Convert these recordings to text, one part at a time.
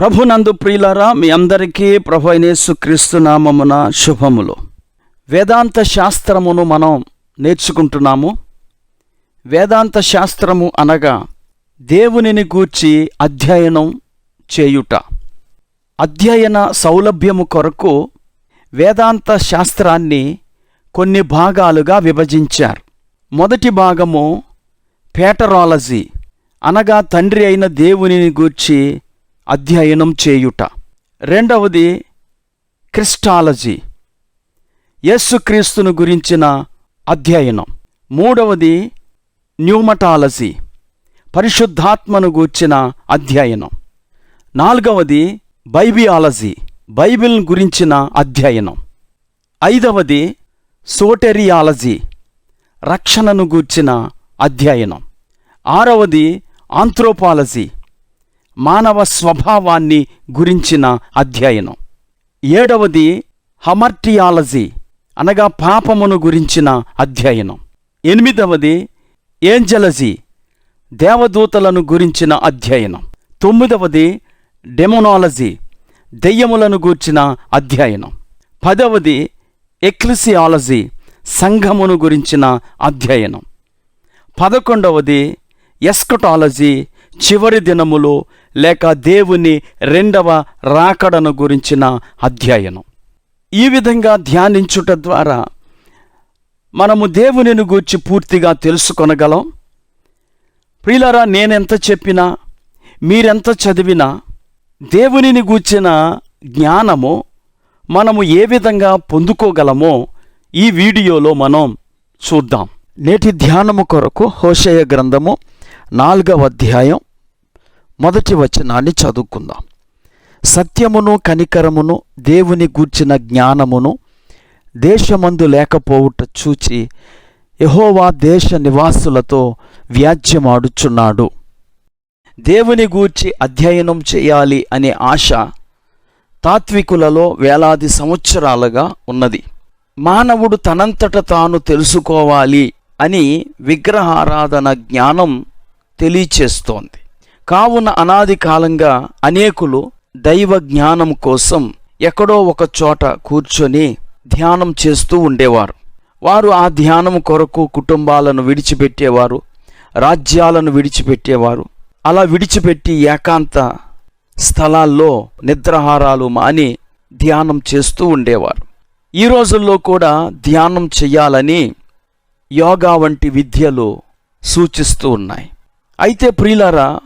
ప్రభునందు ప్రియులరా మీ అందరికీ ప్రభు అయినేసు క్రీస్తునామమున శుభములు. వేదాంత శాస్త్రమును మనం నేర్చుకుంటున్నాము. వేదాంత శాస్త్రము అనగా దేవునిని గూర్చి అధ్యయనం చేయుట. అధ్యయన సౌలభ్యము కొరకు వేదాంత శాస్త్రాన్ని కొన్ని భాగాలుగా విభజించారు. మొదటి భాగము పేటరాలజీ అనగా తండ్రి అయిన దేవునిని గూర్చి అధ్యయనం చేయుట. రెండవది క్రిస్టాలజీ. యేసుక్రీస్తును గురించిన అధ్యయనం. మూడవది న్యూమటాలజీ. పరిశుద్ధాత్మను గూర్చిన అధ్యయనం. నాలుగవది బైబియాలజీ. బైబిల్ గురించిన అధ్యయనం. ఐదవది సోటెరియాలజీ. రక్షణను గూర్చిన అధ్యయనం. ఆరవది ఆంథ్రోపాలజీ. మానవ స్వభావాన్ని గురించిన అధ్యయనం. ఏడవది హమర్టియాలజీ అనగా పాపమును గురించిన అధ్యయనం. ఎనిమిదవది ఏంజలజీ దేవదూతలను గురించిన అధ్యయనం. తొమ్మిదవది డెమోనాలజీ దెయ్యములను గూర్చిన అధ్యయనం. పదవది ఎక్లిసియాలజీ సంఘమును గురించిన అధ్యయనం. పదకొండవది ఎస్కటాలజీ చివరి దినములు లేక దేవుని రెండవ రాకడను గురించిన అధ్యయనం. ఈ విధంగా ధ్యానించుట ద్వారా మనము దేవునిని గూర్చి పూర్తిగా తెలుసుకొనగలం. ప్రియులరా నేనెంత చెప్పినా మీరెంత చదివినా దేవునిని గూర్చిన జ్ఞానము మనము ఏ విధంగా పొందుకోగలమో ఈ వీడియోలో మనం చూద్దాం. నేటి ధ్యానము కొరకు హోషయ గ్రంథము నాలుగవ అధ్యాయం మొదటి వచనాన్ని చదువుకుందాం. సత్యమును కనికరమును దేవుని గూర్చిన జ్ఞానమును దేశమందు లేకపోవుట చూచి యహోవా దేశ నివాసులతో వ్యాజ్యమాడుచున్నాడు. దేవుని గూర్చి అధ్యయనం చేయాలి అనే ఆశ తాత్వికులలో వేలాది సంవత్సరాలుగా ఉన్నది. మానవుడు తనంతట తాను తెలుసుకోవాలి అని విగ్రహారాధన జ్ఞానం తెలియచేస్తోంది. కావున అనాది కాలంగా అనేకులు దైవ జ్ఞానం కోసం ఎక్కడో ఒక చోట కూర్చొని ధ్యానం చేస్తూ ఉండేవారు. వారు ఆ ధ్యానం కొరకు కుటుంబాలను విడిచిపెట్టేవారు రాజ్యాలను విడిచిపెట్టేవారు. అలా విడిచిపెట్టి ఏకాంత స్థలాల్లో నిద్రాహారాలు మాని ధ్యానం చేస్తూ ఉండేవారు. ఈ రోజుల్లో కూడా ధ్యానం చెయ్యాలని యోగా వంటి విద్యలు సూచిస్తూ ఉన్నాయి. అయితే ప్రియులారా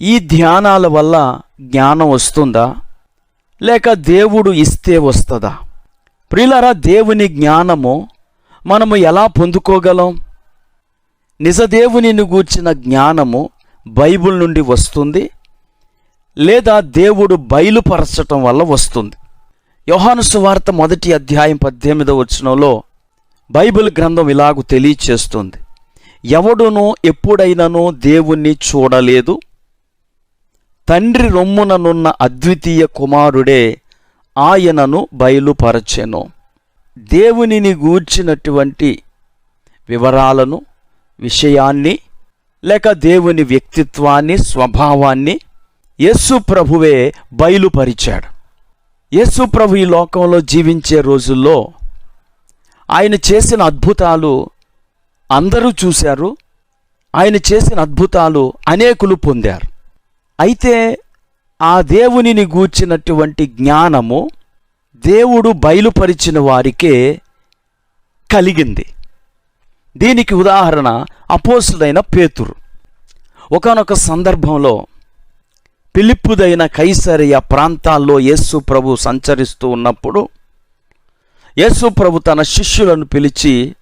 ఈ ధ్యానాల వల్ల జ్ఞానం వస్తుందా? లేక దేవుడు ఇస్తే వస్తుందా? ప్రియులారా దేవుని జ్ఞానము మనము ఎలా పొందుకోగలం? నిజదేవునిని గూర్చిన జ్ఞానము బైబిల్ నుండి వస్తుంది లేదా దేవుడు బయలుపరచటం వల్ల వస్తుంది? యోహాను సువార్త మొదటి అధ్యాయం పద్దెనిమిదవ వచనంలో బైబిల్ గ్రంథం ఇలాగు తెలియచేస్తుంది. ఎవడునూ ఎప్పుడైనానో దేవుణ్ణి చూడలేదు తండ్రి రొమ్ముననున్న అద్వితీయ కుమారుడే ఆయనను బయలుపరచెను. దేవునిని గూర్చినటువంటి వివరాలను విషయాన్ని లేక దేవుని వ్యక్తిత్వాన్ని స్వభావాన్ని యేసు ప్రభువే బయలుపరిచాడు. యేసు ప్రభు ఈ లోకంలో జీవించే రోజుల్లో ఆయన చేసిన అద్భుతాలు అందరూ చూశారు. ఆయన చేసిన అద్భుతాలు అనేకులు పొందారు. అయితే ఆ దేవునిని గూర్చినటువంటి జ్ఞానము దేవుడు బయలుపరిచిన వారికే కలిగింది. దీనికి ఉదాహరణ అపోసులైన పేతురు. ఒకానొక సందర్భంలో పిలిప్పుదైన కైసరియ ప్రాంతాల్లో యేసు ప్రభు సంచరిస్తూ ఉన్నప్పుడు యేసు ప్రభు తన శిష్యులను పిలిచి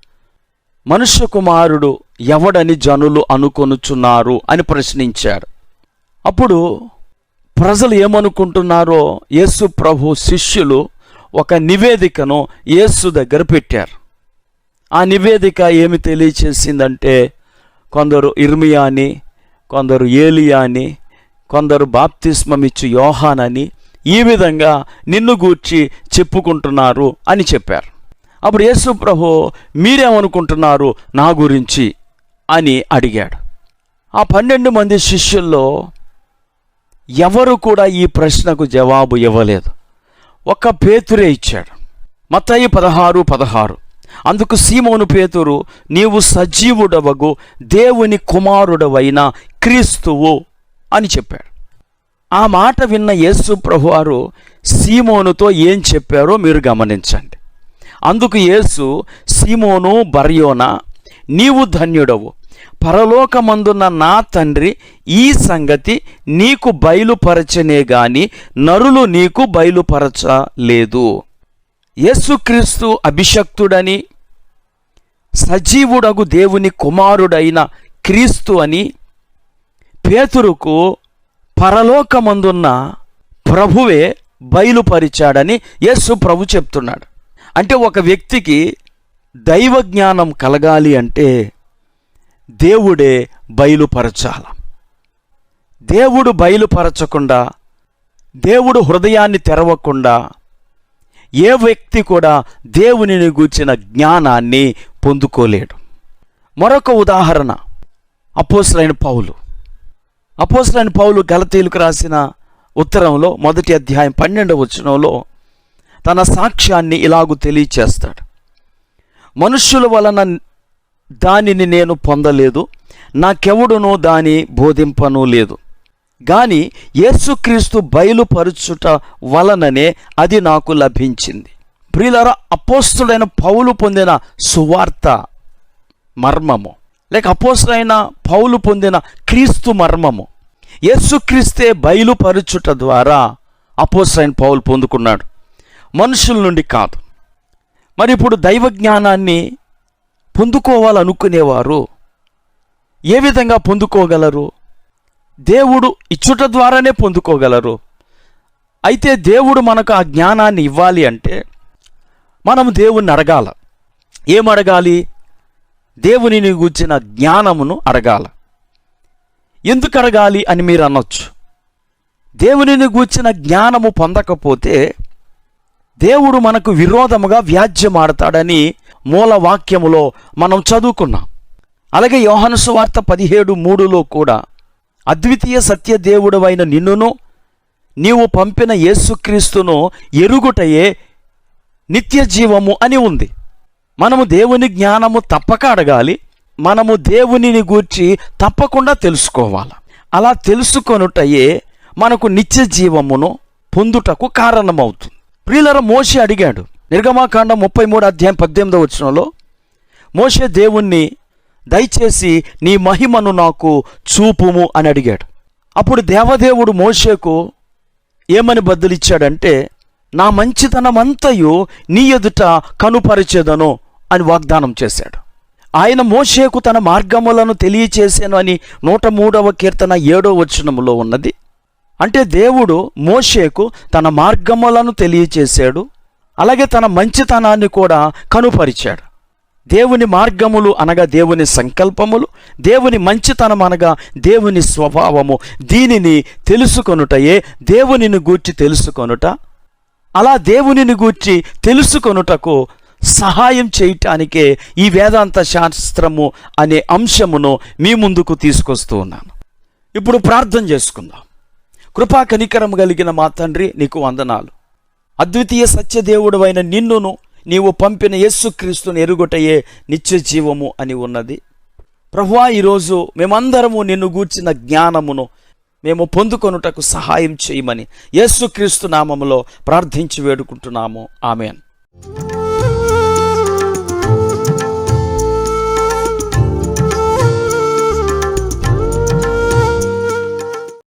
మనుష్య కుమారుడు ఎవడని జనులు అనుకొనుచున్నారు? అని ప్రశ్నించాడు అప్పుడు ప్రజలు ఏమనుకుంటున్నారో యేసు ప్రభు శిష్యులు ఒక నివేదికను యేసు దగ్గర పెట్టారు. ఆ నివేదిక ఏమి తెలియచేసిందంటే కొందరు ఇర్మియా అని కొందరు ఏలియా అని కొందరు బాప్తిస్మమిచ్చు యోహానని ఈ విధంగా నిన్ను గూర్చి చెప్పుకుంటున్నారు అని చెప్పారు. అప్పుడు యేసు ప్రభు మీరేమనుకుంటున్నారు నా గురించి అని అడిగాడు. ఆ పన్నెండు మంది శిష్యుల్లో ఎవరు కూడా ఈ ప్రశ్నకు జవాబు ఇవ్వలేదు. ఒక పేతురే ఇచ్చాడు. మత్తాయి పదహారు పదహారు. అందుకు సీమోను పేతురు నీవు సజీవుడవగు దేవుని కుమారుడవైన క్రీస్తువు అని చెప్పాడు. ఆ మాట విన్న యేసు ప్రభువారు సీమోనుతో ఏం చెప్పారో మీరు గమనించండి. అందుకు యేసు సీమోను బర్యోనా నీవు ధన్యుడవు పరలోకమందున్న నా తండ్రి ఈ సంగతి నీకు బయలుపరచనే గాని నరులు నీకు బయలుపరచలేదు. యేసుక్రీస్తు అభిషక్తుడని సజీవుడగు దేవుని కుమారుడైన క్రీస్తు అని పేతురుకు పరలోకమందున్న ప్రభువే బయలుపరిచాడని యేసు ప్రభు చెప్తున్నాడు. అంటే ఒక వ్యక్తికి దైవ జ్ఞానం కలగాలి అంటే దేవుడే బయలుపరచాల. దేవుడు బయలుపరచకుండా దేవుడు హృదయాన్ని తెరవకుండా ఏ వ్యక్తి కూడా దేవునిని గూర్చిన జ్ఞానాన్ని పొందుకోలేడు. మరొక ఉదాహరణ అపోసలైన పౌలు. అపోసలైన పౌలు గలతీలకు రాసిన ఉత్తరంలో మొదటి అధ్యాయం పన్నెండవ వచనంలో తన సాక్ష్యాన్ని ఇలాగు తెలియచేస్తాడు. మనుష్యుల వలన దానిని నేను పొందలేదు నాకెవడునో దాని బోధింపను లేదు. గాని యేసుక్రీస్తు బయలుపరుచుట వలననే అది నాకు లభించింది. ప్రియులర అపోస్తుడైన పౌలు పొందిన సువార్త మర్మము. లేక అపోస్తుడైన పౌలు పొందిన క్రీస్తు మర్మము. యేసుక్రీస్తే బయలుపరుచుట ద్వారా అపోస్తుడైన పౌలు పొందుకున్నాడు. మనుషుల నుండి కాదు. మరి ఇప్పుడు దైవ జ్ఞానాన్ని పొందుకోవాలనుకునేవారు. ఏ విధంగా పొందుకోగలరు? దేవుడు ఇచ్చుట ద్వారానే పొందుకోగలరు. అయితే దేవుడు మనకు ఆ జ్ఞానాన్ని ఇవ్వాలి అంటే మనం దేవుణ్ణి అడగాల. ఏమడగాలి దేవునిని గూర్చిన జ్ఞానమును అడగాల. ఎందుకు అడగాలి అని మీరు అనొచ్చు. దేవునిని గూర్చిన జ్ఞానము పొందకపోతే దేవుడు మనకు విరోధముగా వ్యాజ్యమాడతాడని మూల వాక్యములో మనం చదువుకున్నాం. అలాగే యోహాను వార్త పదిహేడు మూడులో కూడా అద్వితీయ సత్యదేవుడు అయిన నిన్నును నీవు పంపిన యేసుక్రీస్తును ఎరుగుటయే నిత్య జీవము అని ఉంది. మనము దేవుని జ్ఞానము తప్పక అడగాలి. మనము దేవునిని గూర్చి తప్పకుండా తెలుసుకోవాలి. అలా తెలుసుకొనుటయే మనకు నిత్య జీవమును పొందుటకు కారణమవుతుంది. ప్రియులర మోషి అడిగాడు నిర్గమాకాండం ముప్పై మూడు అధ్యాయం పద్దెనిమిదో వచనంలో మోషే దేవుణ్ణి దయచేసి నీ మహిమను నాకు చూపుము అని అడిగాడు. అప్పుడు దేవదేవుడు మోషేకు ఏమని బదులిచ్చాడంటే నా మంచితనమంతయు నీ ఎదుట కనుపరిచేదను అని వాగ్దానం చేశాడు. ఆయన మోషేకు తన మార్గములను తెలియచేసాను అని నూట మూడవ కీర్తన ఏడో వచనములో ఉన్నది. అంటే దేవుడు మోషేకు తన మార్గములను తెలియచేశాడు అలాగే తన మంచితనాన్ని కూడా కనుపరిచాడు. దేవుని మార్గములు అనగా దేవుని సంకల్పములు దేవుని మంచితనం అనగా దేవుని స్వభావము. దీనిని తెలుసుకొనుటయే దేవునిని గూర్చి తెలుసుకొనుట. అలా దేవునిని గూర్చి తెలుసుకొనుటకు సహాయం చేయటానికే ఈ వేదాంత శాస్త్రము అనే అంశమును మీ ముందుకు తీసుకొస్తూ ఉన్నాను. ఇప్పుడు ప్రార్థన చేసుకుందాం. కృపా కనికరం కలిగిన మా తండ్రి నీకు వందనాలు. అద్వితీయ సత్యదేవుడు అయిన నిన్నును నీవు పంపిన యేసుక్రీస్తుని ఎరుగుటయే నిత్య జీవము అని ఉన్నది. ప్రభువా ఈరోజు మేమందరము నిన్ను గూర్చిన జ్ఞానమును మేము పొందుకొనుటకు సహాయం చేయమని యేసుక్రీస్తు నామములో ప్రార్థించి వేడుకుంటున్నాము. ఆమెన్.